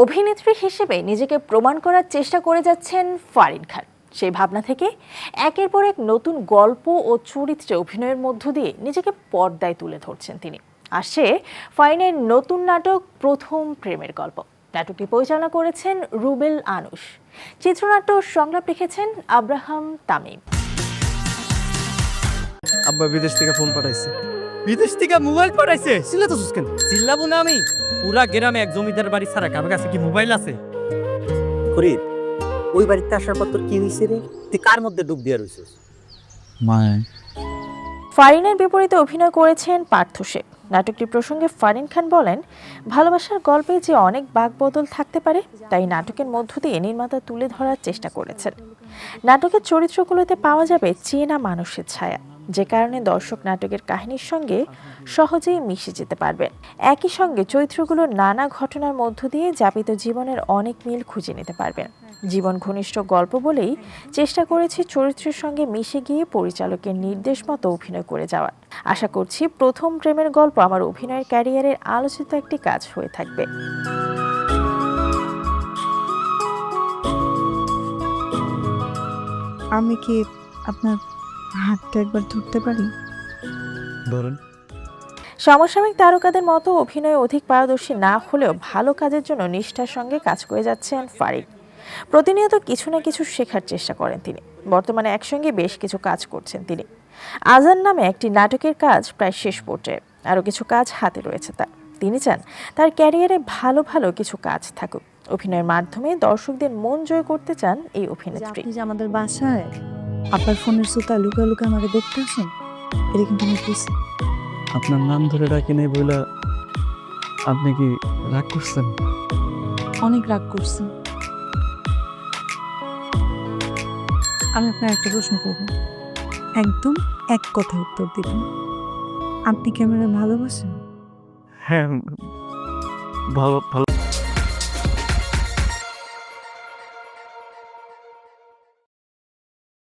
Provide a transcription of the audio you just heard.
অভিনেত্রী হিসেবে নিজেকে প্রমাণ করার চেষ্টা করে যাচ্ছেন ফারিন খান। সেই ভাবনা থেকে একের পর এক নতুন গল্প ও চরিত্রে অভিনয়ের মধ্য দিয়ে নিজেকে পর্দায় তুলে ধরছেন তিনি। আসছে ফাইনের নতুন নাটক প্রথম প্রেমের গল্প। নাটকটি পরিচালনা করেছেন রুবেল আনুশ চিত্রনাট্য সংলাপ লিখেছেন আব্রাহাম তামিম। আব্বা বিদেশ থেকে ফোন পাঠাইছে। বিদেশ থেকে মোবাইল পাঠাইছে। কেন? চিল্লাবো না আমি। পুরা গ্রামে এক জমিদার বাড়ি ছাড়া কারও কাছে কি মোবাইল আছে? ফরিদ ওই বাড়িতে আসার পর তোর কি হয়েছে রে? তুই কার মধ্যে ডুব দিয়ে রয়েছিস মায় ফারিনের বিপরীতে অভিনয় করেছেন পার্থ সেন। নাটকটি প্রসঙ্গে ফারিন খান বলেন ভালোবাসার গল্পে যে অনেক বাকবদল থাকতে পারে তাই নাটকের মধ্য দিয়ে নির্মাতা তুলে ধরার চেষ্টা করেছেন। নাটকের চরিত্রগুলোতে পাওয়া যাবে চেনা মানুষের ছায়া। যে কারণে দর্শক নাটকের কাহিনীর সঙ্গে সহজেই মিশে যেতে পারবেন একই সঙ্গে চরিত্রগুলোর নানা ঘটনার মধ্য দিয়ে যাপিত জীবনের অনেক মিল খুঁজে নিতে পারবেন জীবন ঘনিষ্ঠ গল্প বলেই চেষ্টা করেছি চরিত্রের সঙ্গে মিশে গিয়ে পরিচালকের নির্দেশ মতো অভিনয় করে যাওয়ার। আশা করছি প্রথম প্রেমের গল্প আমার অভিনয়ের ক্যারিয়ারের আলোচিত একটি কাজ হয়ে থাকবে। আমি কি আপনার হাতটা একবার ধরতে পারি? ধরেন। সমসাময়িক তারকাদের মতো অভিনয়ে অধিক পারদর্শী না হলেও ভালো কাজের জন্য নিষ্ঠার সঙ্গে কাজ করে যাচ্ছেন ফারিক। প্রতিনিয়ত কিছু না কিছু শেখার চেষ্টা করেন তিনি। বর্তমানে একসঙ্গে বেশ কিছু কাজ করছেন তিনি। আজান নামে একটি নাটকের কাজ প্রায় শেষ পর্যায়ে। আরও কিছু কাজ হাতে রয়েছে তার। তিনি চান তার ক্যারিয়ারে ভালো ভালো কিছু কাজ থাকুক। অভিনয়ের মাধ্যমে দর্শকদের মন জয় করতে চান এই অভিনেত্রী। আমাদের বাসায় আপনার ফোনের সুতা লুকা লুকা আমাকে দেখতে আসেন? এটা কিন্তু আমি বুঝি আপনার নাম ধরে ডাকি নাই বইলা আপনি কি রাগ করছেন? অনেক রাগ করছি। আমি আপনার একটা প্রশ্ন করব। একদম এক কথা উত্তর দিবেন। আপনি ক্যামেরা ভালোবাসেন? হ্যাঁ ভালো ভালো।